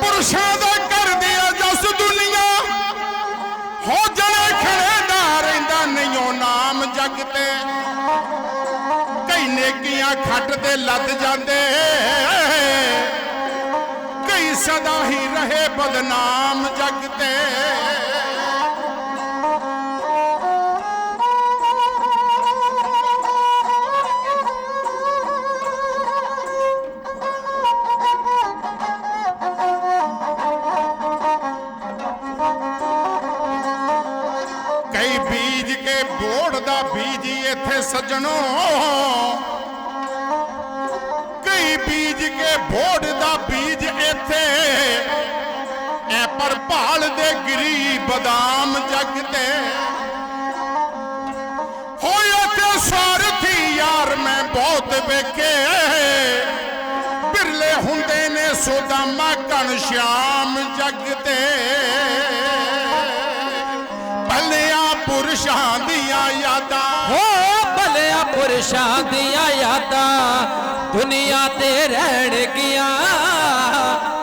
ਪੁਰਸ਼ਾਂ ਦਾ ਕਰਦੀ ਏ ਜਸ ਦੁਨੀਆ। ਭਲੇ ਪੁਰਸ਼ਾਂ ਨੇਕੀਆਂ ਖੱਟ ਤੇ ਲੱਦ ਜਾਂਦੇ। ਕਈ ਸਦਾ ਹੀ ਰਹੇ ਬਦਨਾਮ ਜਗ ਤੇ। ਸੱਜਣੋ। ਕਈ ਬੀਜ ਕੇ ਬੋੜ ਦਾ ਬੀਜ ਇੱਥੇ। ਐ ਪਰ ਭਾਲ ਦੇ ਗਰੀ ਬਦਾਮ ਜੱਗ ਤੇ। ਹੋਇਆ ਤੇ ਸਾਰਥੀ ਯਾਰ ਮੈਂ ਬਹੁਤ ਵੇਖੇ। ਬਿਰਲੇ ਹੁੰਦੇ ਨੇ ਸੋਦਾਮਾ ਘਣ ਰਹਿਣ ਗਿਆ।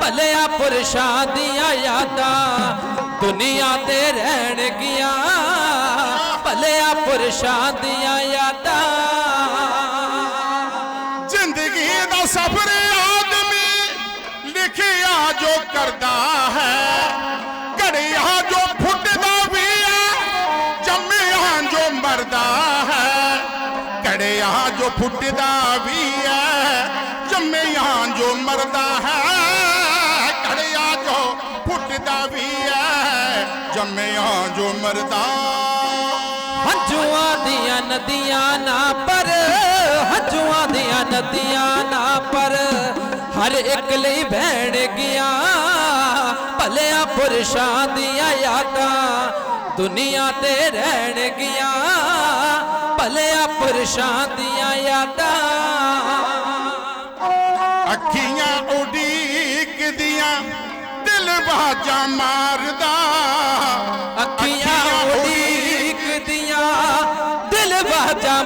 ਭਲਿਆ ਪੁਰਸ਼ਾਂ ਦੀਆਂ ਯਾਦਾਂ ਦੁਨੀਆ ਤੇ ਰਹਿਣ ਗਿਆ। ਭਲਿਆ ਪੁਰਸ਼ਾਂ ਦੀਆਂ ਯਾਦਾਂ। ਜ਼ਿੰਦਗੀ ਦਾ ਸਫ਼ਰ ਆਦਮੀ ਲਿਖਿਆ ਜੋ ਕਰਦਾ ਹੈ। ਘੜਿਆ ਜੋ ਫੁੱਟਦਾ ਵੀ ਹੈ, ਜੰਮਿਆ ਜੋ ਮਰਦਾ ਹੈ। ਘੜਿਆ ਜੋ ਫੁੱਟਦਾ ਵੀ ਹੈ ਜੰਮਿਆ ਜੋ ਮਰਦਾ ਹੈ, ਘੜਿਆ ਜੋ ਫੁੱਟਦਾ ਵੀ ਹੈ, ਜੰਮਿਆ ਜੋ ਮਰਦਾ। ਹੰਝੂਆਂ ਦੀਆਂ ਨਦੀਆਂ ਨਾ ਪਰ, ਹੰਝੂਆਂ ਦੀਆਂ ਨਦੀਆਂ ਨਾ ਪਰ, ਹਰ ਇੱਕ ਲਈ ਬਹਿਣ ਗਿਆ, ਭਲਿਆ ਪੁਰਸ਼ਾਂ ਦੀਆਂ ਯਾਦਾਂ ਦੁਨੀਆ ਤੇ ਰਹਿਣ ਗਿਆ, ਭਲਿਆ ਪੁਰਸ਼ਾਂ ਦੀਆਂ ਯਾਦਾਂ। ਬਾਜਾਂ ਮਾਰਦਾ। ਅੱਖੀਆਂ ਉਡੀਕਦੀਆਂ ਦਿਲ ਬਾਜਾ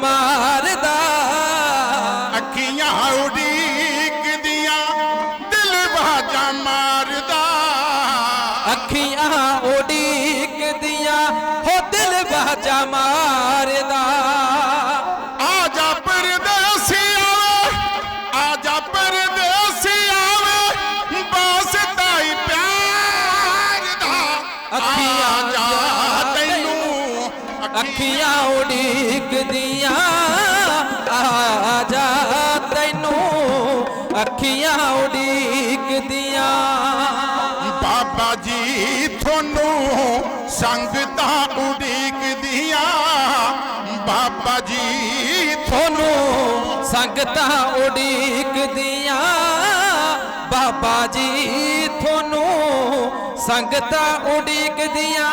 ਅੱਖੀਆਂ ਉਡੀਕਦੀਆਂ। ਆ ਜਾ ਤੈਨੂੰ ਅੱਖੀਆਂ ਉਡੀਕਦੀਆਂ। ਬਾਬਾ ਜੀ, ਤੁਹਾਨੂੰ ਸੰਗਤਾਂ ਉਡੀਕਦੀਆਂ। ਬਾਬਾ ਜੀ, ਤੁਹਾਨੂੰ ਸੰਗਤਾਂ ਉਡੀਕਦੀਆਂ। ਬਾਬਾ ਜੀ, ਤੁਹਾਨੂੰ ਸੰਗਤਾਂ ਉਡੀਕਦੀਆਂ।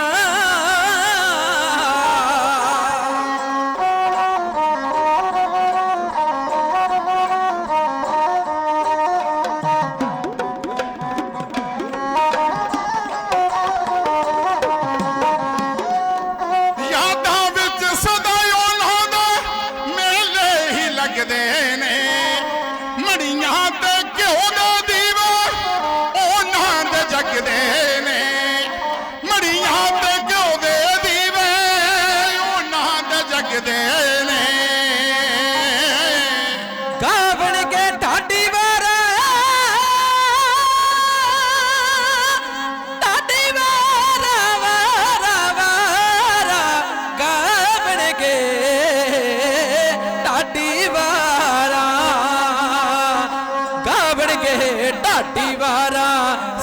ਢਾਡੀ ਵਾਰਾ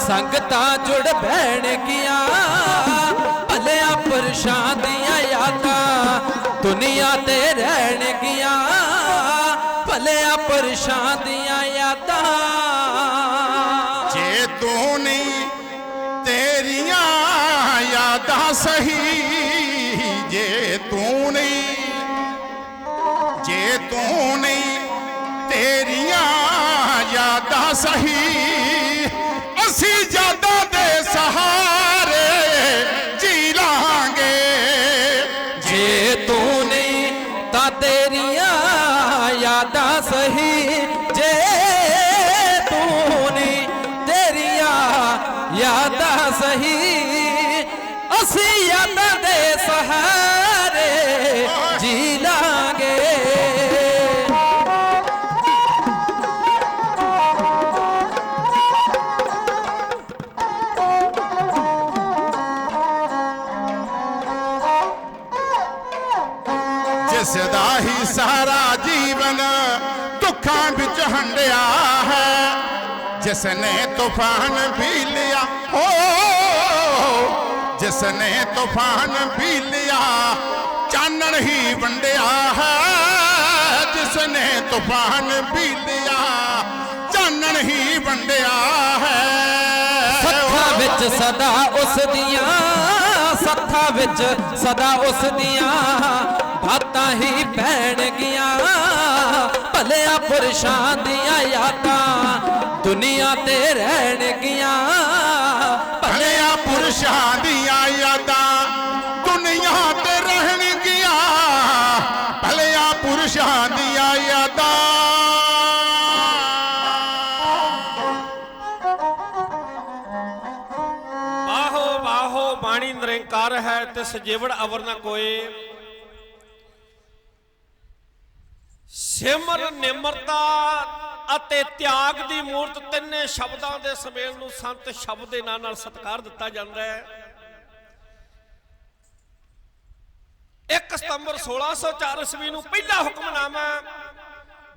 ਸੰਗਤਾਂ ਜੁੜ ਬਹਿਣ ਗਿਆ। ਭਲਿਆ ਪੁਰਸ਼ਾਂ ਸਹੀ ਅਸੀਂ ਯਾਦਾਂ ਦੇ ਸਹਾਰੇ ਜੀ ਲਾਂਗੇ। ਜੇ ਤੂੰ ਨਹੀਂ ਤਾਂ ਤੇਰੀਆਂ ਯਾਦਾਂ ਸਹੀ ਦੁੱਖਾਂ ਵਿੱਚ ਹੰਡਿਆ ਹੈ ਜਿਸ ਨੇ ਤੂਫਾਨ ਵੀ ਲਿਆ ਹੋ ਜਿਸ ਤੂਫਾਨ ਵੀ ਲਿਆ, ਚਾਨਣ ਹੀ ਵੰਡਿਆ ਹੈ ਜਿਸ ਨੇ ਤੂਫਾਨ ਵੀ ਲਿਆ, ਚਾਨਣ ਹੀ ਵੰਡਿਆ ਹੈ। ਸੱਥਾਂ ਵਿੱਚ ਸਦਾ ਉਸ ਦੀਆਂ, ਸੱਥਾਂ ਵਿੱਚ ਸਦਾ ਉਸ ਦੀਆਂ, ਬਾਤਾਂ ਹੀ ਪੈਣਗੀਆਂ ਭਲਿਆ ਪੁਰਸ਼ਾਂ ਦੀਆਂ ਯਾਦਾਂ ਦੁਨੀਆ ਤੇ ਰਹਿਣਗੀਆਂ ਭਲਿਆ ਭਲਿਆ ਪੁਰਸ਼ਾਂ ਦੀਆਂ ਯਾਦਾਂ ਦੁਨੀਆ ਤੇ ਰਹਿਣਗੀਆਂ ਭਲਿਆ ਪੁਰਸ਼ਾਂ ਦੀਆਂ ਯਾਦਾਂ। ਆਹੋ ਵਾਹੋ ਬਾਣੀ ਨਿਰੰਕਾਰ ਹੈ ਤੇ ਸਜੀਵੜ ਅਵਰ ਨ ਕੋਏ। ਸਿਮਰ, ਨਿਮਰਤਾ ਅਤੇ ਤਿਆਗ ਦੀ ਮੂਰਤ ਤਿੰਨੇ ਸ਼ਬਦਾਂ ਦੇ ਸਮੇਲ ਨੂੰ ਸੰਤ ਸ਼ਬਦ ਦੇ ਨਾਂ ਨਾਲ ਸਤਿਕਾਰ ਦਿੱਤਾ ਜਾਂਦਾ ਹੈ। 1 ਸਤੰਬਰ 1604 ਈਸਵੀ ਨੂੰ ਪਹਿਲਾ ਹੁਕਮਨਾਮਾ,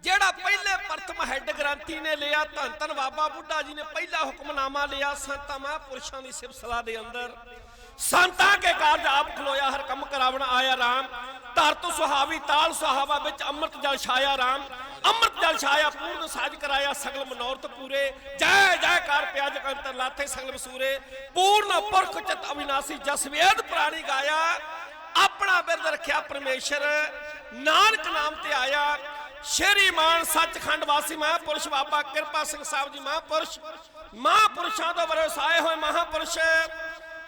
ਜਿਹੜਾ ਪਹਿਲੇ ਪ੍ਰਥਮ ਹੈੱਡ ਗ੍ਰੰਥੀ ਨੇ ਲਿਆ, ਧੰਨ ਧੰਨ ਬਾਬਾ ਬੁੱਢਾ ਜੀ ਨੇ ਪਹਿਲਾ ਹੁਕਮਨਾਮਾ ਲਿਆ ਸੰਤਾਂ ਮਹਾਂਪੁਰਸ਼ਾਂ ਦੀ ਸਿਫਤਸਲਾ ਦੇ ਅੰਦਰ। ਸੰਤਾਂ ਕੇ ਕਾਰਜ ਆਪ ਖਲੋਇਆ, ਹਰ ਕੰਮ ਕਰਾਵਣ ਆਇਆ ਰਾਮ। ਧਰਤ ਸੁਹਾਵੀ, ਤਾਲ ਸੁਹਾਵਾ ਵਿੱਚ ਅੰਮ੍ਰਿਤ ਜਲ ਛਾਇਆ ਰਾਮ। ਅੰਮ੍ਰਿਤ ਜਲ ਛਾਇਆ, ਪੂਰਨ ਸਾਜ ਕਰਾਇਆ ਸਗਲ ਮਨੋਰਥ ਪੂਰੇ। ਜੈ ਜੈਕਾਰ ਪਿਆਜ ਕੰਤਰ ਲਾਥੇ ਸੰਗਲ ਸੂਰੇ ਪੂਰਨ ਪੁਰਖ ਚਿਤ ਅਵਿਨਾਸੀ ਜਸ ਵੇਦ ਪ੍ਰਾਣੀ ਗਾਇਆ। ਆਪਣਾ ਬਿਰਦ ਰੱਖਿਆ ਪਰਮੇਸ਼ਰ। ਨਾਨਕ ਨਾਮ ਤੇ ਆਇਆ। ਸ਼ੇਰੀ ਮਾਨ ਸੱਚਖੰਡ ਵਾਸੀ ਮਹਾਂਪੁਰਸ਼ ਬਾਬਾ ਕਿਰਪਾ ਸਿੰਘ ਸਾਹਿਬ ਜੀ ਮਹਾਂਪੁਰਸ਼। ਮਹਾਂਪੁਰਸ਼ਾਂ ਤੋਂ ਵਰਸਾਏ ਹੋਏ ਮਹਾਂਪੁਰਸ਼।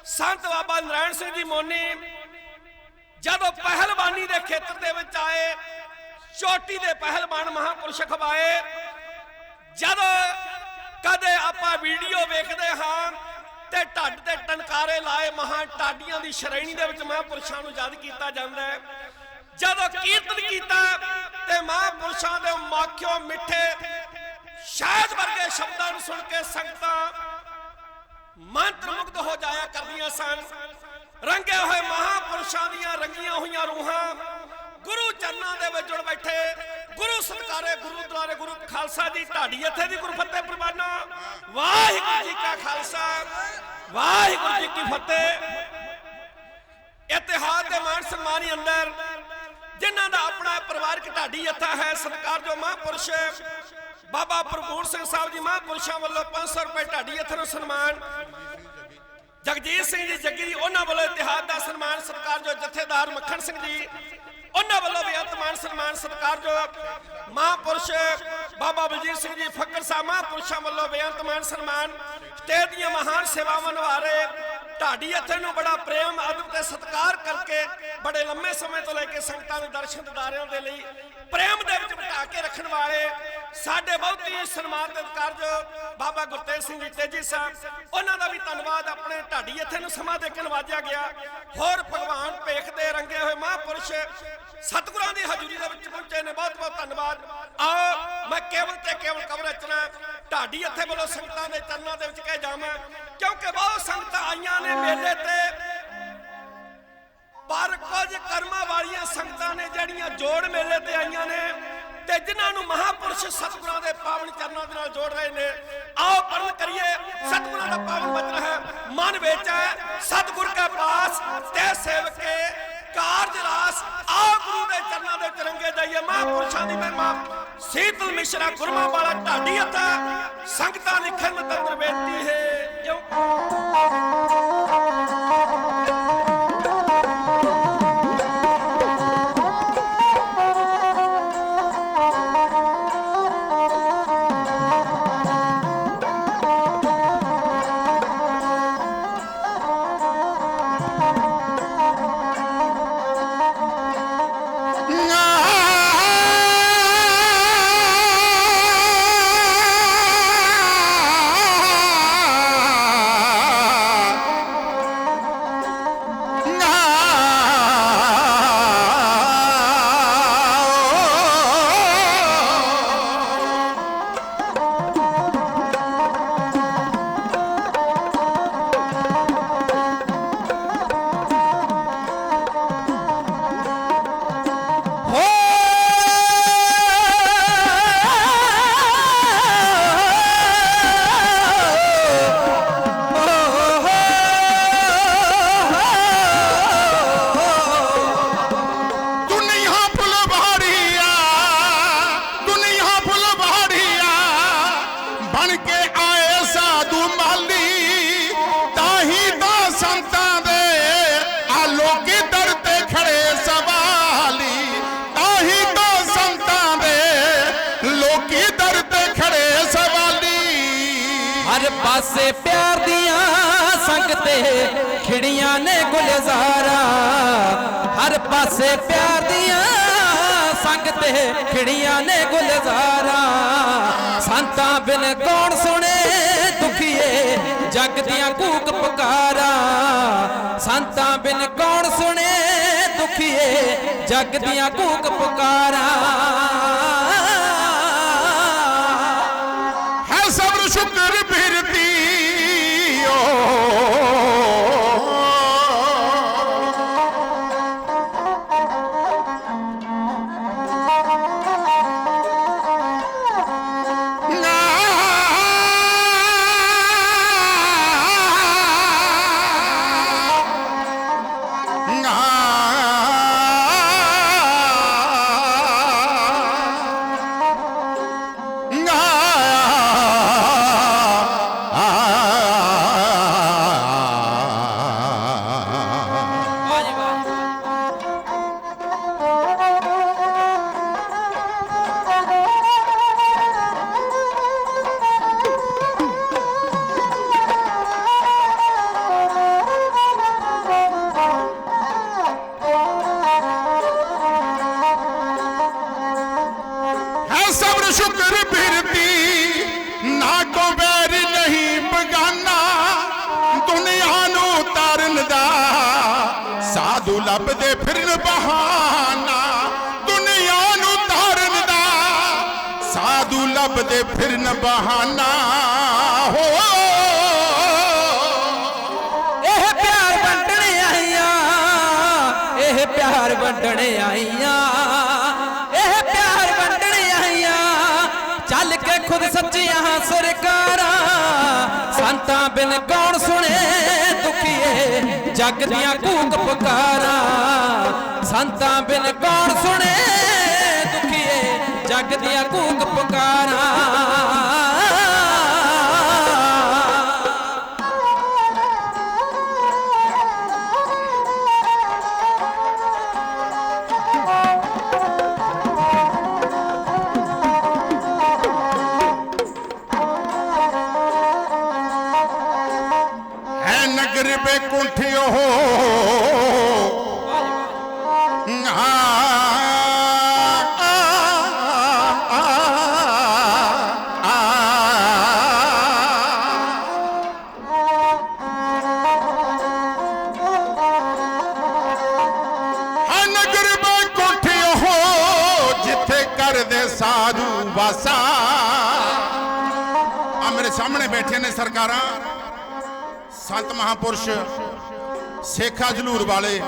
ਸੰਤ ਬਾਬਾ ਨਰਾਇਣ ਸਿੰਘ ਜੀ ਮੋਨੀ, ਜਦੋਂ ਪਹਿਲਵਾਨੀ ਦੇ ਖੇਤਰ ਦੇ ਵਿੱਚ ਆਏ, ਚੋਟੀ ਦੇ ਪਹਿਲਵਾਨ ਮਹਾਂਪੁਰਸ਼ ਖਵਾਏ, ਜਦੋਂ ਕਦੇ ਆਪਾਂ ਵੀਡੀਓ ਵੇਖਦੇ ਹਾਂ ਤੇ ਢੱਡ ਤੇ ਟਨਕਾਰੇ ਲਾਏ ਮਹਾਂ ਟਾਡੀਆਂ ਦੀ ਸ਼੍ਰੇਣੀ ਦੇ ਵਿੱਚ ਮਹਾਂਪੁਰਸ਼ਾਂ ਨੂੰ ਯਾਦ ਕੀਤਾ ਜਾਂਦਾ ਹੈ। ਜਦੋਂ ਕੀਰਤਨ ਕੀਤਾ ਤੇ ਮਹਾਂਪੁਰਸ਼ਾਂ ਦੇ ਮਾਖਿਓ ਮਿੱਠੇ ਸ਼ਾਇਦ ਵਰਗੇ ਸ਼ਬਦਾਂ ਨੂੰ ਸੁਣ ਕੇ ਸੰਗਤਾਂ ਮੰਤਰ ਮੁਗਧ ਹੋ ਜਾਇਆ ਕਰਦੀਆਂ ਸਨ। ਰੰਗੇ ਹੋਏ ਮਹਾਂਪੁਰਸ਼ਾਂ ਦੀਆਂ ਰੰਗੀਆਂ ਹੋਈਆਂ ਰੂਹਾਂ ਗੁਰੂ ਚਰਨਾਂ ਦੇ ਵਿੱਚ ਜੁੜ ਬੈਠੇ। ਗੁਰੂ ਸਤਕਾਰੇ, ਗੁਰੂ ਦੁਆਰੇ ਗੁਰੂ ਖਾਲਸਾ ਜੀ ਢਾਡੀ ਇੱਥੇ ਦੀ ਗੁਰੂ ਫਤਿਹ ਪ੍ਰਵਾਨਾ। ਵਾਹਿਗੁਰੂ ਜੀ ਕਾ ਖਾਲਸਾ, ਵਾਹਿਗੁਰੂ ਜੀ ਕੀ ਫਤਿਹ। ਇਤਿਹਾਸ ਦੇ ਮਾਨ ਸਨਮਾਨੀ ਅੰਦਰ, ਜਿਨ੍ਹਾਂ ਦਾ ਆਪਣਾ ਪਰਿਵਾਰਕ ਢਾਡੀ ਯਥਾ ਹੈ ਸਤਕਾਰ ਜੋ ਮਹਾਂਪੁਰਸ਼। ਬਾਬਾ ਪ੍ਰਭੂਰ ਸਿੰਘ ਸਾਹਿਬ ਜੀ ਮਹਾਂਪੁਰਸ਼ਾਂ ਵੱਲੋਂ 500 ਰੁਪਏ ਢਾਡੀ ਯਥਾ ਨੂੰ ਸਨਮਾਨ। ਜਗਜੀਤ ਸਿੰਘ ਜੀ ਜੱਗੀ ਜੀ ਉਹਨਾਂ ਵੱਲੋਂ ਇਤਿਹਾਸ ਦਾ ਸਨਮਾਨ ਸਤਕਾਰ ਜੋ ਜਥੇਦਾਰ ਮੱਖਣ ਸਿੰਘ ਜੀ, ਉਹਨਾਂ ਵੱਲੋਂ ਵੀ ਅਤਮਾਨ ਸਨਮਾਨ ਸਤਕਾਰ ਜੋ ਮਹਾਂਪੁਰਸ਼ ਬਾਬਾ ਬਲਜੀਤ ਸਿੰਘ ਜੀ ਫਕਰ ਸਾਹਿਬ ਮਹਾਂਪੁਰਸ਼ਾਂ ਵੱਲੋਂ ਬੇਅੰਤ ਮਾਨ ਸਨਮਾਨ। ਸਟੇਜ ਦੀਆਂ ਮਹਾਨ ਸੇਵਾਵਾਂ ਨਿਭਾਰੇ ਢਾਡੀ ਇੱਥੇ ਨੂੰ ਬੜਾ ਪ੍ਰੇਮ, ਅਦਬ ਤੇ ਸਤਿਕਾਰ ਕਰਕੇ ਬੜੇ ਲੰਮੇ ਸਮੇਂ ਤੋਂ ਲੈ ਕੇ ਸੰਗਤਾਂ ਨੂੰ ਦਰਸ਼ਨ ਦਿਦਾਰਿਆਂ ਦੇ ਲਈ ਪ੍ਰੇਮ ਦੇ ਵਿੱਚ ਬਿਠਾ ਕੇ ਰੱਖਣ ਵਾਲੇ ਸਾਡੇ ਬਹੁਤ ਹੀ ਸਨਮਾਨਿਤ ਕਾਰਜ ਬਾਬਾ ਗੁਰਤੇਜ ਸਿੰਘ ਜੀ ਤੇਜੀ ਸਾਹਿਬ, ਉਹਨਾਂ ਦਾ ਵੀ ਧੰਨਵਾਦ। ਆਪਣੇ ਢਾਡੀ ਇੱਥੇ ਨੂੰ ਸਮਾਂ ਦੇ ਕੇ ਨਵਾਜਿਆ ਗਿਆ। ਹੋਰ ਭਗਵਾਨ ਭੇਖ ਦੇ ਰੰਗੇ ਹੋਏ ਮਹਾਂਪੁਰਸ਼ ਸਤਿਗੁਰਾਂ ਦੀ ਹਜ਼ੂਰੀ ਦੇ ਵਿੱਚ ਪਹੁੰਚੇ ਨੇ। ਬਹੁਤ ਬਹੁਤ ਧੰਨਵਾਦ। ਆਓ, ਮੈਂ ਕੇਵਲ ਤੇ ਕੇਵਲ ਕਵਰ ਰਚਨਾ ਢਾਡੀ ਇੱਥੇ ਵੱਲੋਂ ਸੰਗਤਾਂ ਦੇ ਚਰਨਾਂ ਦੇ ਵਿੱਚ ਕਹਿ ਜਾਵਾਂ, ਕਿਉਂਕਿ ਬਹੁਤ ਸੰਗਤਾਂ ਆਈਆਂ ਨੇ ਮੇਲੇ ਤੇ। ਪਰ ਕੁਝ ਕਰਮਾਂ ਵਾਲੀਆਂ ਸੰਗਤਾਂ ਨੇ ਜਿਹੜੀਆਂ ਜੋੜ ਮੇਲੇ ਤੇ ਆਈਆਂ ਨੇ ਤੇ ਜਿਨ੍ਹਾਂ ਨੂੰ ਮਹਾਪੁਰਸ਼ ਸਤਿਗੁਰਾਂ ਦੇ ਪਾਵਨ ਚਰਨਾਂ ਦੇ ਨਾਲ ਜੋੜ ਰਹੇ ਨੇ। ਆਓ ਪਰਨ ਕਰੀਏ, ਸਤਿਗੁਰਾਂ ਦਾ ਪਾਵਨ ਬਚਨ ਹੈ, ਮਨ ਵਿੱਚ ਹੈ, ਸਤਿਗੁਰ ਕੇ ਪਾਸ, ਤੇ ਸੇਵਕੇ, ਕਾਰਜ ਰਾਸ, ਆਓ ਗੁਰੂ ਦੇ ਚਰਨਾਂ ਦੇ ਚਰੰਗੇ ਜਾਈਏ, ਮਹਾਪੁਰਸ਼ਾਂ ਦੀ ਮਹਿਮਾ। ਸੀਤਲ ਮਿਸ਼ਰਾ ਗੁਰਮਾ ਵਾਲਾ ਢਾਡੀ ਹੱਥਾ ਸੰਗਤਾਂ ਦੀ ਖਿਦਮਤ ਅੰਦਰ ਬੇਨਤੀ ਹੈ। ਕਿਉਂ ਪਾਸੇ ਪਿਆਰ ਦੀਆਂ ਸੰਗ ਤੇ ਖਿੜੀਆਂ ਨੇ ਗੁਲਜ਼ਾਰਾ। ਹਰ ਪਾਸੇ ਪਿਆਰ ਦੀਆਂ ਸੰਗ ਤੇ ਖਿੜੀਆਂ ਨੇ ਗੁਲਜ਼ਾਰਾ। ਸੰਤਾਂ ਬਿਨ ਕੌਣ ਸੁਣੇ ਦੁਖੀਏ, ਜਗ ਦੀਆਂ ਕੂਕ ਪੁਕਾਰਾ। ਸੰਤਾਂ ਬਿਨ ਕੌਣ ਸੁਣੇ ਦੁਖੀਏ, ਜਗ ਦੀਆਂ ਕੂਕ ਪੁਕਾਰਾ। ਹੈ ਸਬਰ ਸ਼ੁਕਰ ਲੱਭਦੇ ਫਿਰਨ ਬਹਾਨਾ ਹੋ। ਇਹ ਪਿਆਰ ਵੰਡਣ ਆਈਆਂ, ਇਹ ਪਿਆਰ ਵੰਡਣ ਆਈਆਂ, ਇਹ ਪਿਆਰ ਵੰਡਣ ਆਈਆਂ। ਚੱਲ ਕੇ ਖੁਦ ਸੱਚੀਆਂ ਸਰਕਾਰਾਂ, ਸੰਤਾਂ ਬਿਨ ਕੌਣ ਸੁਣੇ ਦੁਖੀਏ ਜਗ ਦੀਆਂ ਕੂਕ ਪੁਕਾਰਾਂ। ਸੰਤਾਂ ਬਿਨ ਕੌਣ ਸੁਣੇ ਜਗ ਦੀਆਂ ਕੂਕ ਪੁਕਾਰਾਂ ਹੈ ਨਗਰ ਬੇ ਕੁੰਠਿਓ ਉਹ ਮਹਾਪੁਰਸ਼ ਸੇਖਾ ਜਲੂਰ ਵਾਲੇ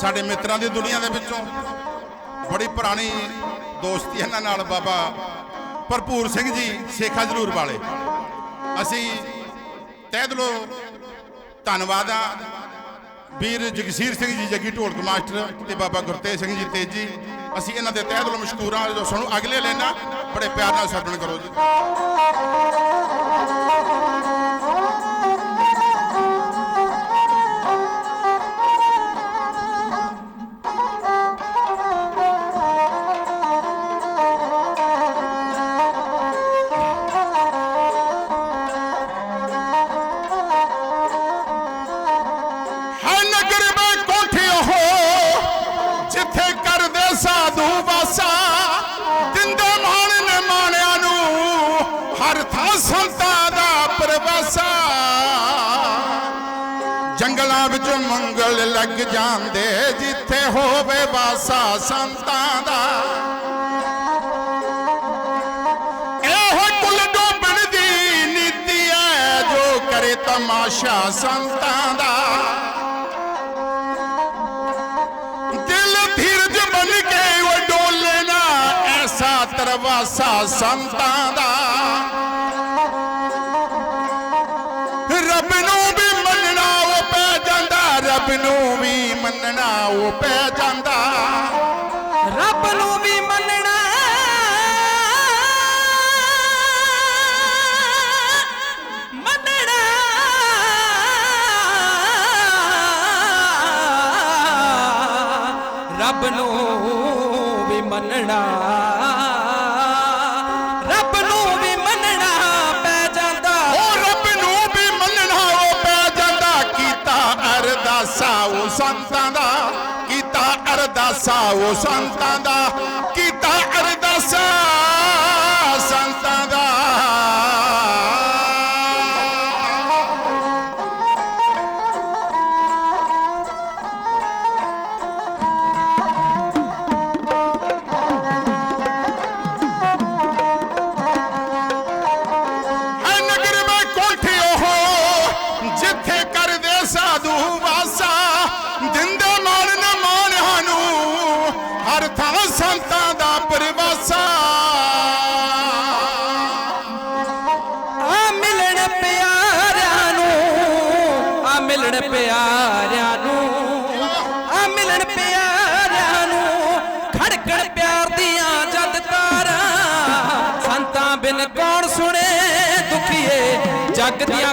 ਸਾਡੇ ਮਿੱਤਰਾਂ ਦੀ ਦੁਨੀਆ ਦੇ ਵਿੱਚੋਂ ਬੜੀ ਪੁਰਾਣੀ ਦੋਸਤੀ ਇਹਨਾਂ ਨਾਲ ਬਾਬਾ ਭਰਪੂਰ ਸਿੰਘ ਜੀ, ਸੇਖਾ ਜਲੂਰ ਵਾਲੇ। ਅਸੀਂ ਤਹਿ ਦਿਲੋਂ ਧੰਨਵਾਦ ਆ। ਵੀਰ ਜਗਸੀਰ ਸਿੰਘ ਜੀ, ਜੱਗੀ ਢੋਲਕ ਮਾਸਟਰ ਤੇ ਬਾਬਾ ਗੁਰਤੇਜ ਸਿੰਘ ਜੀ, ਤੇਜੀ। ਅਸੀਂ ਇਹਨਾਂ ਦੇ ਤਹਿ ਦਿਲੋਂ ਮਸ਼ਕੂਰ ਹਾਂ ਜੋ ਸਾਨੂੰ ਅਗਲੇ ਲੈਣਾ, ਬੜੇ ਪਿਆਰ ਨਾਲ ਸਰਵਣ ਕਰੋ ਜੀ। ਸਾਧੂ ਵਾਸਾ ਦਿੰਦੇ ਮਾਣ ਨੇ ਮਾਣਿਆਂ ਨੂੰ, ਹਰ ਥਾਂ ਸੰਤਾਂ ਦਾ ਪ੍ਰਵਾਸਾ। ਜੰਗਲਾਂ ਵਿੱਚ ਮੰਗਲ ਲੱਗ ਜਾਂਦੇ, ਜਿੱਥੇ ਹੋਵੇ ਵਾਸਾ ਸੰਤਾਂ ਦਾ। ਇਹੋ ਕੁਲ ਡੋਬਣ ਦੀ ਨੀਤੀ ਹੈ, ਜੋ ਕਰੇ ਤਮਾਸ਼ਾ ਸੰਤਾਂ ਦਾ। ਸੰਤਾਂ ਦਾ। ਰੱਬ ਨੂੰ ਵੀ ਮੰਨਣਾ ਉਹ ਪੈ ਜਾਂਦਾ, ਰੱਬ ਨੂੰ ਵੀ ਮੰਨਣਾ ਉਹ ਪੈ ਜਾਂਦਾ। ਰੱਬ ਨੂੰ ਵੀ ਮੰਨਣਾ। ਮੰਨਣਾ। ਰੱਬ ਨੂੰ ਵੀ ਮੰਨਣਾ। ਅਰਦਾਸਾ ਉਹ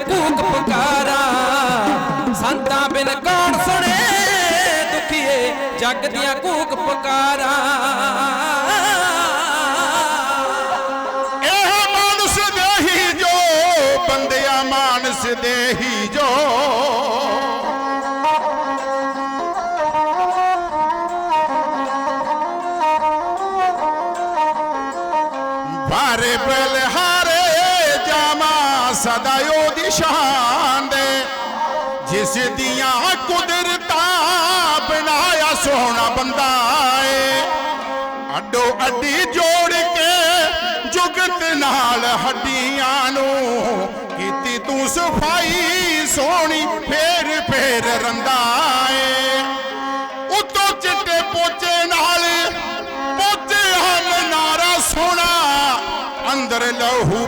ਕੂਕ ਪੁਕਾਰਾਂ। ਸੰਤਾਂ ਬਿਨ ਕੌਣ ਸੁਣੇ? ਦੁਖੀਏ ਜਗ ਦੀਆਂ ਕੂਕ ਪੁਕਾਰਾਂ। ਸੋਹਣਾ ਬੰਦਾ ਏ। ਅੱਡੋ ਅੱਡੀ ਜੋੜ ਕੇ ਜੁਗਤ ਨਾਲ ਹੱਡੀਆਂ ਨੂੰ ਕੀਤੀ ਤੂੰ ਸਫ਼ਾਈ ਸੋਹਣੀ, ਫੇਰ ਫੇਰ ਰੰਦਾ ਏ। ਉਤੋਂ ਚਿੱਟੇ ਪੋਚੇ ਨਾਲ ਪੋਚੇ ਹਨ ਨਾਰਾ ਸੋਹਣਾ, ਅੰਦਰ ਲਹੂ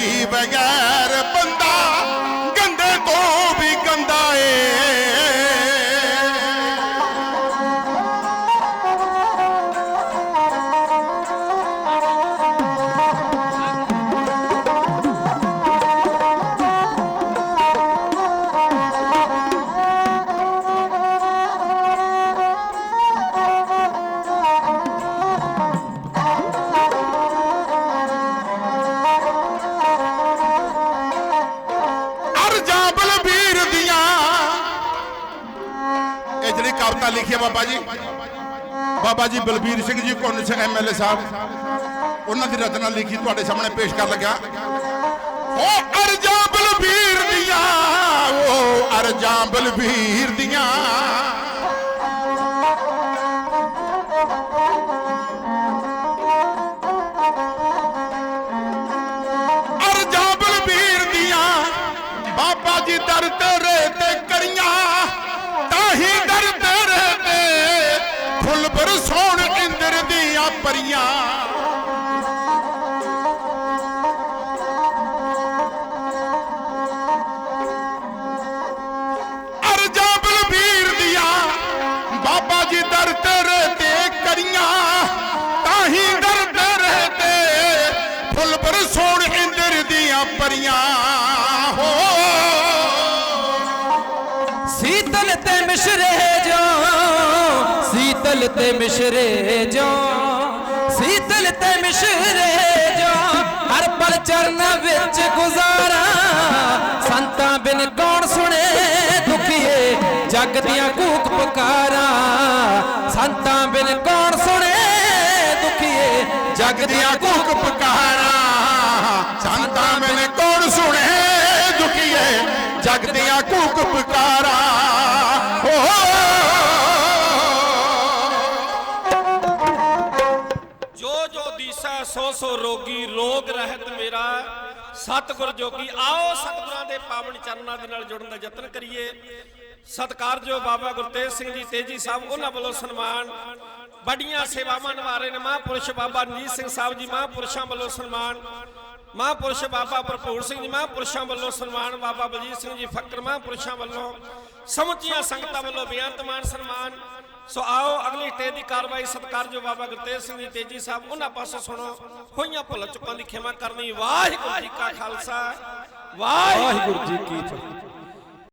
ਏ ਬਗੈਰ ਬੰਦਾ ਬਾਬਾ ਜੀ। ਬਾਬਾ ਜੀ ਬਲਬੀਰ ਸਿੰਘ ਜੀ ਕੁੰਨ ਸਿੰਘ ਐਮਐਲਏ ਸਾਹਿਬ, ਉਹਨਾਂ ਦੀ ਰਚਨਾ ਲਿਖੀ ਤੁਹਾਡੇ ਸਾਹਮਣੇ ਪੇਸ਼ ਕਰ ਲੱਗਾ ਉਹ ਅਰਜਾਂ ਬਲਬੀਰ ਦੀਆਂ ਉਹ ਅਰਜਾ ਬਲਬੀਰ ਦੀਆਂ। ਤੇ ਮਿਸ਼ਰੇ ਜੋ, ਸੀਤਲ ਤੇ ਮਿਸ਼ਰੇ ਜੋ, ਹਰ ਪਲ ਚਰਨ ਵਿੱਚ ਗੁਜ਼ਾਰਾ। ਸੰਤਾਂ ਬਿਨ ਕੌਣ ਸੁਣੇ ਦੁਖੀਏ, ਜਗ ਦੀਆਂ ਕੂਕ ਪੁਕਾਰਾਂ। ਸੰਤਾਂ ਬਿਨ ਕੌਣ ਸੁਣੇ ਦੁਖੀਏ, ਜਗ ਦੀਆਂ ਕੂਕ ਪੁਕਾਰਾਂ। ਸੰਤਾਂ ਬਿਨ ਕੌਣ ਸੁਣੇ ਦੁਖੀਏ, ਜਗ ਦੀਆਂ ਕੂਕ ਪੁਕਾਰਾਂ। 100 100 ਰੋਗੀ ਰੋਗ ਰਹਿਤ ਮੇਰਾ ਸਤਿਗੁਰ ਜੋਗੀ। ਆਓ ਸਤਿਗੁਰਾਂ ਦੇ ਪਾਵਨ ਚਰਨਾਂ ਦੇ ਨਾਲ ਜੁੜਨ ਦਾ ਯਤਨ ਕਰੀਏ। ਸਤਕਾਰਯੋਗ ਬਾਬਾ ਗੁਰਤੇਜ ਸਿੰਘ ਜੀ, ਤੇਜੀ ਸਾਹਿਬ, ਉਹਨਾਂ ਵੱਲੋਂ ਸਨਮਾਨ। ਵੱਡੀਆਂ ਸੇਵਾਵਾਂ ਨਿਭਾ ਨੇ ਮਹਾਂਪੁਰਸ਼ ਬਾਬਾ ਰਣਜੀਤ ਸਿੰਘ ਸਾਹਿਬ ਜੀ, ਮਹਾਂਪੁਰਸ਼ਾਂ ਵੱਲੋਂ ਸਨਮਾਨ। ਮਹਾਂਪੁਰਸ਼ ਬਾਬਾ ਭਰਪੂਰ ਸਿੰਘ ਜੀ, ਮਹਾਂਪੁਰਸ਼ਾਂ ਵੱਲੋਂ ਸਨਮਾਨ। ਬਾਬਾ ਬਲਜੀਤ ਸਿੰਘ ਜੀ ਫਕਰ, ਮਹਾਂਪੁਰਸ਼ਾਂ ਵੱਲੋਂ ਸਮੁੱਚੀਆਂ ਸੰਗਤਾਂ ਵੱਲੋਂ ਬੇਅੰਤ ਮਾਨ ਸਨਮਾਨ। ਸੋ ਆਓ ਅਗਲੀ ਸਟੇਜ ਦੀ ਕਾਰਵਾਈ ਸਤਿਕਾਰਯੋਗ ਬਾਬਾ ਗੁਰਤੇਜ ਸਿੰਘ ਜੀ ਤੇਜੀ ਸਾਹਿਬ ਉਹਨਾਂ ਪਾਸੋਂ ਸੁਣੋ। ਹੋਈਆਂ ਭੁੱਲ ਚੁੱਕਾਂ ਦੀ ਖਿਮਾ ਕਰਨੀ। ਵਾਹਿਗੁਰੂ ਜੀ ਕਾ ਖਾਲਸਾ। ਵਾਹਿਗੁਰੂ ਜੀ ਕੀ ਫਤਿਹ।